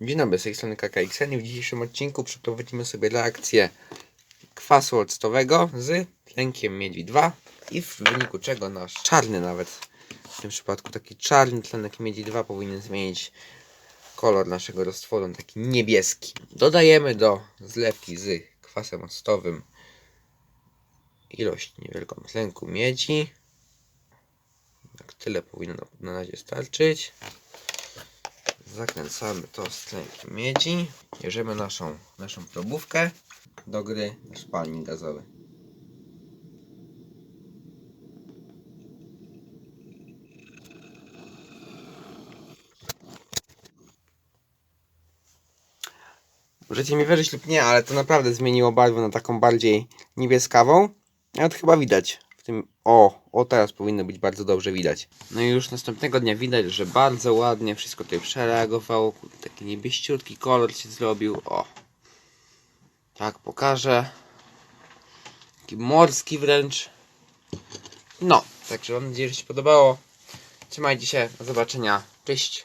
Dzień dobry, z tej strony KKXN i w dzisiejszym odcinku przeprowadzimy sobie reakcję kwasu octowego z tlenkiem miedzi 2 i w wyniku czego nasz czarny nawet, w tym przypadku taki czarny tlenek miedzi 2 powinien zmienić kolor naszego roztworu taki niebieski. Dodajemy do zlewki z kwasem octowym ilość niewielką tlenku miedzi. Tak tyle powinno na razie starczyć. Zakręcamy to z tlenkiem miedzi. Bierzemy naszą, naszą probówkę do gry w spalnik gazowy. Możecie mi wierzyć lub nie, ale to naprawdę zmieniło barwę na taką bardziej niebieskawą. Nawet chyba widać. O, o teraz powinno być bardzo dobrze widać. No i już następnego dnia widać, że bardzo ładnie wszystko tutaj przereagowało. Taki niebieściutki kolor się zrobił. O. Tak pokażę. Taki morski wręcz. No, także mam nadzieję, że się podobało. Trzymajcie się, do zobaczenia. Cześć.